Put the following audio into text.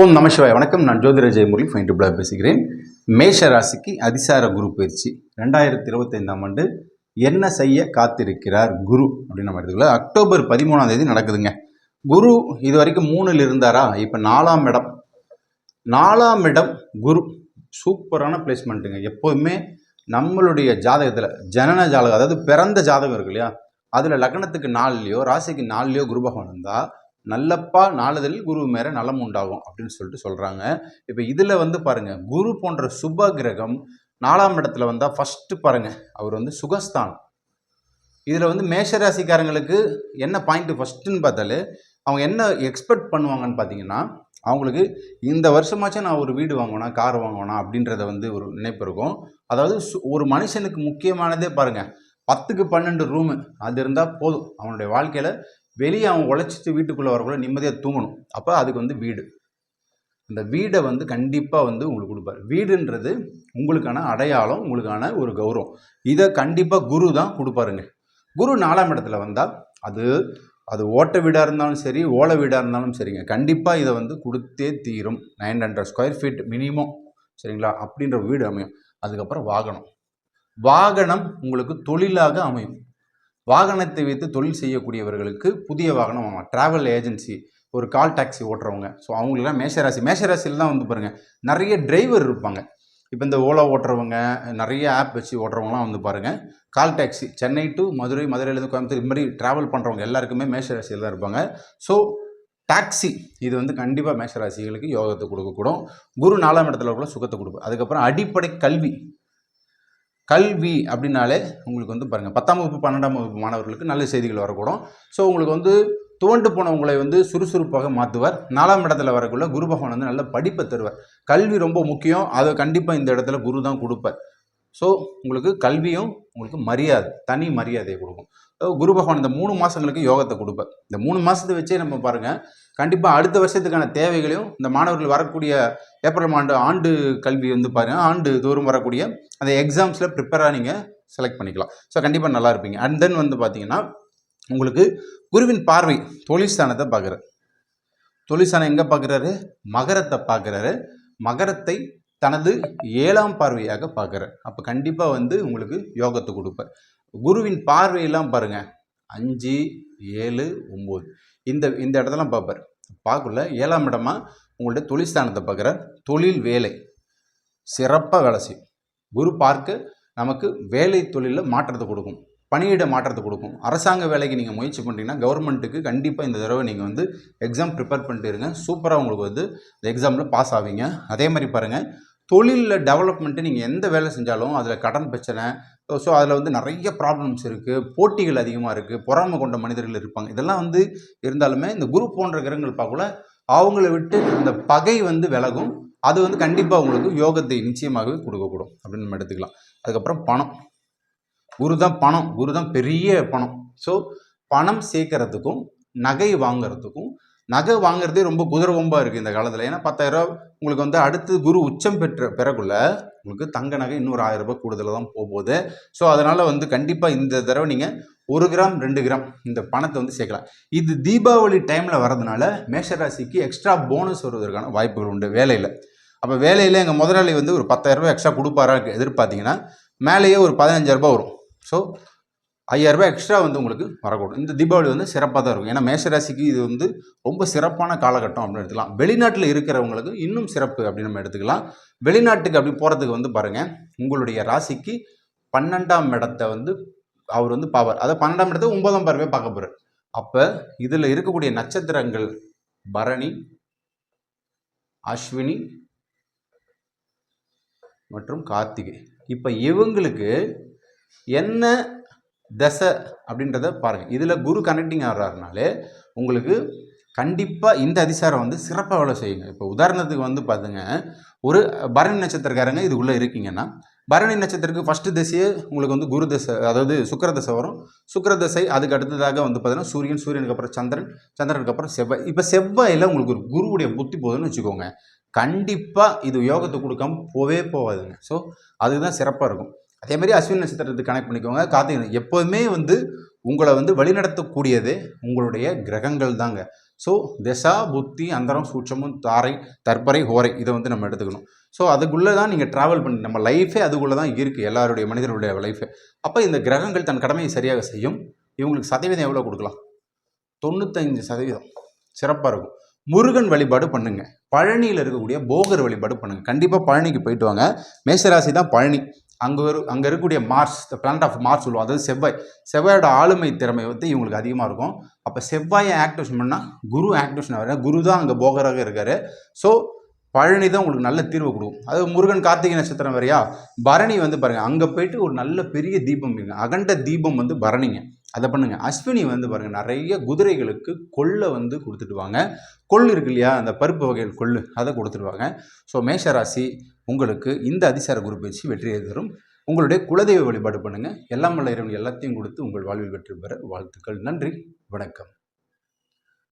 ஓம் நமசிவாய் வணக்கம். நான் ஜோதிர ஜெயமுரளி. Fine black பேசுகிறேன் மேஷ ராசிக்கு அதிசார குரு பயிற்சி. ரெண்டாயிரத்தி இருபத்தைந்தாம் ஆண்டு என்ன செய்ய காத்திருக்கிறார் குரு? அப்படின்னு நம்ம எடுத்துக்கலாம் அக்டோபர் பதிமூணாம் தேதி நடக்குதுங்க. குரு இது வரைக்கும் மூணில் இருந்தாரா? இப்போ நாலாம் இடம். நாலாம் இடம் குரு. சூப்பரான பிளேஸ்மெண்ட்டுங்க எப்போதுமே நம்மளுடைய ஜாதகத்தில் ஜனன ஜாதகம் அதாவது பிறந்த ஜாதகம் இருக்கு இல்லையா? அதில் லக்னத்துக்கு நாலுலையோ ராசிக்கு நாலுலையோ குரு பகவான் இருந்தால் நல்லப்பா நாளுதல் குரு மேலே நலம் உண்டாகும் அப்படின்னு சொல்லிட்டு சொல்கிறாங்க இப்போ இதில் வந்து பாருங்கள் குரு போன்ற சுப கிரகம் நாலாம் இடத்துல வந்தால் ஃபஸ்ட்டு பாருங்கள் அவர் வந்து சுகஸ்தானம். இதில் வந்து மேஷராசிக்காரங்களுக்கு என்ன பாயிண்ட் ஃபஸ்ட்டுன்னு பார்த்தாலே அவங்க என்ன எக்ஸ்பெக்ட் பண்ணுவாங்கன்னு பார்த்தீங்கன்னா அவங்களுக்கு இந்த வருஷமாச்சும் நான் ஒரு வீடு வாங்கணும் கார் வாங்கணும் அப்படின்றத வந்து ஒரு நினைப்பு இருக்கும். அதாவது சு- ஒரு மனுஷனுக்கு முக்கியமானதே பாருங்கள் பத்துக்கு பன்னெண்டு ரூமு அது இருந்தால் போதும். அவனுடைய வாழ்க்கையில் வெளியே அவன் உழைச்சிட்டு வீட்டுக்குள்ளே வரக்குள்ள நிம்மதியாக தூங்கணும். அப்போ அதுக்கு வந்து வீடு. அந்த வீடை வந்து கண்டிப்பாக வந்து உங்களுக்கு கொடுப்பார். வீடுன்றது உங்களுக்கான அடையாளம் உங்களுக்கான ஒரு கௌரவம். இதை கண்டிப்பாக குரு தான் கொடுப்பாருங்க. குரு நாலாம் இடத்துல வந்தால் அது அது ஓட்ட வீடாக இருந்தாலும் சரி ஓலை வீடாக இருந்தாலும் சரிங்க. கண்டிப்பாக இதை வந்து கொடுத்தே தீரும். Nine hundred square feet minimum. சரிங்களா? அப்படின்ற வீடு அமையும். அதுக்கப்புறம் வாகனம். வாகனம் உங்களுக்கு தொழிலாக அமையும். வாகனத்தை வைத்து தொழில் செய்யக்கூடியவர்களுக்கு புதிய வாகனம் வாங்கலாம் ட்ராவல் ஏஜென்சி ஒரு கால் டாக்ஸி ஓட்டுறவங்க. ஸோ அவங்களுக்குலாம் மேஷராசி மேஷராசியில் தான் வந்து பாருங்கள் நிறைய டிரைவர் இருப்பாங்க. இப்போ இந்த ஓலா ஓட்டுறவங்க நிறைய ஆப் வச்சு ஓட்டுறவங்களாம் வந்து பாருங்கள் call taxi Chennai to Madurai மதுரையிலேருந்து கோயம்புத்தூர் இது மாதிரி ட்ராவல் பண்ணுறவங்க எல்லாருக்குமே மேஷராசியில் தான் இருப்பாங்க. ஸோ டாக்ஸி இது வந்து கண்டிப்பாக மேஷராசிகளுக்கு யோகத்தை கொடுக்கக்கூடும். குரு நாலாம் இடத்துல கூட சுகத்தை கொடுக்கும் அதுக்கப்புறம் அடிப்படை கல்வி கல்வி அப்படின்னாலே உங்களுக்கு வந்து பாருங்கள் பத்தாம் வகுப்பு பன்னெண்டாம் வகுப்பு மாணவர்களுக்கு நல்ல செய்திகள் வரக்கூடும். ஸோ உங்களுக்கு வந்து துவண்டு போனவங்களை வந்து சுறுசுறுப்பாக மாற்றுவார் நாலாம் இடத்துல வரக்குள்ள குரு பகவான் வந்து நல்ல படிப்பை தருவார். கல்வி ரொம்ப முக்கியம். அதை கண்டிப்பாக இந்த இடத்துல குரு தான் கொடுப்பார். ஸோ உங்களுக்கு கல்வியும் உங்களுக்கு மரியாதை தனி மரியாதையை கொடுக்கும். அதாவது குரு பகவான் இந்த மூணு மாதங்களுக்கு யோகத்தை கொடுப்பார். இந்த மூணு மாதத்தை வச்சே நம்ம பாருங்கள் கண்டிப்பாக அடுத்த வருஷத்துக்கான தேவைகளையும் இந்த மாணவர்கள் வரக்கூடிய ஏப்ரல் ஆண்டு ஆண்டு கல்வி வந்து பாருங்கள் ஆண்டு தோறும் வரக்கூடிய அந்த எக்ஸாம்ஸில் ப்ரிப்பேராக நீங்கள் செலக்ட் பண்ணிக்கலாம். ஸோ கண்டிப்பாக நல்லா இருப்பீங்க. அண்ட் தென் வந்து பார்த்தீங்கன்னா உங்களுக்கு குருவின் பார்வை தொழிற்சானத்தை பார்க்குறாரு. தொழிற்சானம் எங்கே பார்க்குறாரு? மகரத்தை பார்க்குறாரு. மகரத்தை தனது ஏழாம் பார்வையாக பார்க்குறார். அப்போ கண்டிப்பாக வந்து உங்களுக்கு யோகத்தை கொடுப்பார். குருவின் பார்வையெல்லாம் பாருங்கள் அஞ்சு ஏழு ஒம்பது. இந்த இந்த இடத்தெல்லாம் பார்ப்பார். பார்க்கல ஏழாம் இடமா உங்கள்ட்ட தொழில்ஸ்தானத்தை பார்க்குறார். தொழில் வேலை. சிறப்பாக வேலை செய்யும். குரு பார்க்க நமக்கு வேலை தொழிலில் மாற்றத்தை கொடுக்கும். பணியிட மாற்றத்தை கொடுக்கும். அரசாங்க வேலைக்கு நீங்கள் முயற்சி பண்ணுறீங்கன்னா கவர்மெண்ட்டுக்கு கண்டிப்பாக இந்த தடவை நீங்கள் வந்து எக்ஸாம் ப்ரிப்பேர் பண்ணிட்டு இருங்க. சூப்பராக உங்களுக்கு வந்து இந்த எக்ஸாமில் பாஸ் ஆவீங்க. அதே மாதிரி பாருங்கள் தொழிலில் டெவலப்மெண்ட்டு நீங்கள் எந்த வேலை செஞ்சாலும் அதில் கடன் பிரச்சனை ஸோ அதில் வந்து நிறைய ப்ராப்ளம்ஸ் இருக்குது போட்டிகள் அதிகமாக இருக்குது பொறாமை கொண்ட மனிதர்கள் இருப்பாங்க. இதெல்லாம் வந்து இருந்தாலுமே இந்த குரு போன்ற கிரகங்கள் பார்க்கல அவங்கள விட்டு அந்த பகை வந்து விலகும். அது வந்து கண்டிப்பாக உங்களுக்கு யோகத்தை நிச்சயமாகவே கொடுக்கக்கூடும் அப்படின்னு நம்ம எடுத்துக்கலாம். அதுக்கப்புறம் பணம். குரு தான் பணம். குரு தான் பெரிய பணம். ஸோ பணம் சேர்க்கறதுக்கும் நகை வாங்குறதுக்கும் நகை வாங்குறதே ரொம்ப குதிரை கொம்பாக இருக்குது இந்த காலத்தில். ஏன்னா பத்தாயிரரூபா உங்களுக்கு வந்து அடுத்து குரு உச்சம் பெற்ற பிறகுள்ள உங்களுக்கு தங்க நகை இன்னொரு ஆயிரம் ரூபாய் கூடுதலாக தான் போக போகுது. ஸோ அதனால் வந்து கண்டிப்பாக இந்த தடவை நீங்கள் ஒரு கிராம் ரெண்டு கிராம் இந்த பணத்தை வந்து சேர்க்கலாம். இது தீபாவளி டைமில் வரதுனால மேஷராசிக்கு எக்ஸ்ட்ரா போனஸ் வருவதற்கான வாய்ப்புகள் உண்டு வேலையில். அப்போ வேலையில் எங்கள் முதலாளி வந்து ஒரு பத்தாயிரரூபா எக்ஸ்ட்ரா கொடுப்பாரா எதிர்பார்த்தீங்கன்னா மேலேயே ஒரு பதினஞ்சாயிரரூபா வரும். ஸோ ஐயாயிரரூபா எக்ஸ்ட்ரா வந்து உங்களுக்கு வரக்கூடும். இந்த தீபாவளி வந்து சிறப்பாக தான் இருக்கும். ஏன்னா மேஷராசிக்கு இது வந்து ரொம்ப சிறப்பான காலகட்டம் அப்படின்னு எடுத்துக்கலாம். வெளிநாட்டில் இருக்கிறவங்களுக்கு இன்னும் சிறப்பு அப்படின்னு நம்ம எடுத்துக்கலாம். வெளிநாட்டுக்கு அப்படி போகிறதுக்கு வந்து பாருங்கள் உங்களுடைய ராசிக்கு பன்னெண்டாம் இடத்தை வந்து அவர் வந்து பாவர் அதை பன்னெண்டாம் இடத்தை ஒன்பதாம் பார்வையை பார்க்க போகிறார் அப்போ இதில் இருக்கக்கூடிய நட்சத்திரங்கள் பரணி அஸ்வினி மற்றும் கார்த்திகை. இப்போ இவங்களுக்கு என்ன தசை அப்படின்றத பாருங்கள் இதில் குரு கனெக்டிங் ஆகிறாருனாலே உங்களுக்கு கண்டிப்பாக இந்த அதிசாரம் வந்து சிறப்பாக வேலை செய்யுங்க. இப்போ உதாரணத்துக்கு வந்து பார்த்துங்க ஒரு பரணி நட்சத்திரக்காரங்க இதுக்குள்ளே இருக்கீங்கன்னா பரணி நட்சத்திரத்துக்கு ஃபஸ்ட்டு திசையே உங்களுக்கு வந்து குரு தசை அதாவது சுக்கிர தசை வரும். சுக்கிர தசை அதுக்கு அடுத்ததாக வந்து பார்த்தீங்கன்னா சூரியன் சூரியனுக்கு அப்புறம் சந்திரன் சந்திரனுக்கு அப்புறம் செவ்வாய். இப்போ செவ்வாயில் உங்களுக்கு ஒரு குருவுடைய புத்தி போகுதுன்னு வச்சுக்கோங்க. கண்டிப்பாக இது யோகத்தை கொடுக்காம போவே போகாதுங்க. ஸோ அதுதான் சிறப்பாக இருக்கும். அதே மாதிரி அஸ்வின் நட்சத்திரத்தை கனெக்ட் பண்ணிக்கோங்க. கார்த்திகை எப்போதுமே வந்து உங்களை வந்து வழிநடத்தக்கூடியதே உங்களுடைய கிரகங்கள் தாங்க. ஸோ திசா புத்தி அந்தரம் சூட்சமும் தாரை தற்பரை ஹோரை இதை வந்து நம்ம எடுத்துக்கணும். ஸோ அதுக்குள்ளே தான் நீங்கள் ட்ராவல் பண்ணி நம்ம லைஃபே அதுக்குள்ளே தான் இருக்குது எல்லாருடைய மனிதருடைய லைஃபே அப்போ இந்த கிரகங்கள் தன் கடமையை சரியாக செய்யும். இவங்களுக்கு சதவீதம் எவ்வளோ கொடுக்கலாம்? தொண்ணூத்தஞ்சு சதவீதம். சிறப்பாக இருக்கும். முருகன் வழிபாடு பண்ணுங்கள் பழனியில் இருக்கக்கூடிய போகர் வழிபாடு பண்ணுங்கள் கண்டிப்பாக பழனிக்கு போயிட்டு வாங்க. மேசராசி தான் பழனி. அங்கே வரும் அங்கே இருக்கக்கூடிய Mars the planet of Mars சொல்லுவோம். அதாவது செவ்வாய் செவ்வாயோட ஆளுமை திறமை வந்து இவங்களுக்கு அதிகமாக இருக்கும். அப்போ செவ்வாயை ஆக்டிவேஷன் பண்ணால் குரு ஆக்டிவேஷன் ஆகிறார் குரு தான் அங்கே போகராக இருக்கார். ஸோ பழனி தான் உங்களுக்கு நல்ல தீர்வு கொடுக்கும். அது முருகன் கார்த்திகை நட்சத்திரம் வரையா பரணி வந்து பாருங்கள் அங்கே போயிட்டு ஒரு நல்ல பெரிய தீபம் இருக்குங்க அகண்ட தீபம் வந்து பரணிங்க. அதை பண்ணுங்கள் அஸ்வினி வந்து பாருங்கள் நிறைய குதிரைகளுக்கு கொள்ளை வந்து கொடுத்துட்டு வாங்க கொள்ளு இருக்கு இல்லையா அந்த பருப்பு வகைகள் கொள்ளு அதை கொடுத்துருவாங்க ஸோ மேஷராசி உங்களுக்கு இந்த அதிசார குரு பயிற்சி வெற்றியை தரும். உங்களுடைய குலதெய்வ வழிபாடு பண்ணுங்கள் எல்லாம் வல்ல இறைவன் எல்லாத்தையும் கொடுத்து உங்கள் வாழ்வில் வெற்றி பெற வாழ்த்துக்கள். நன்றி. வணக்கம்.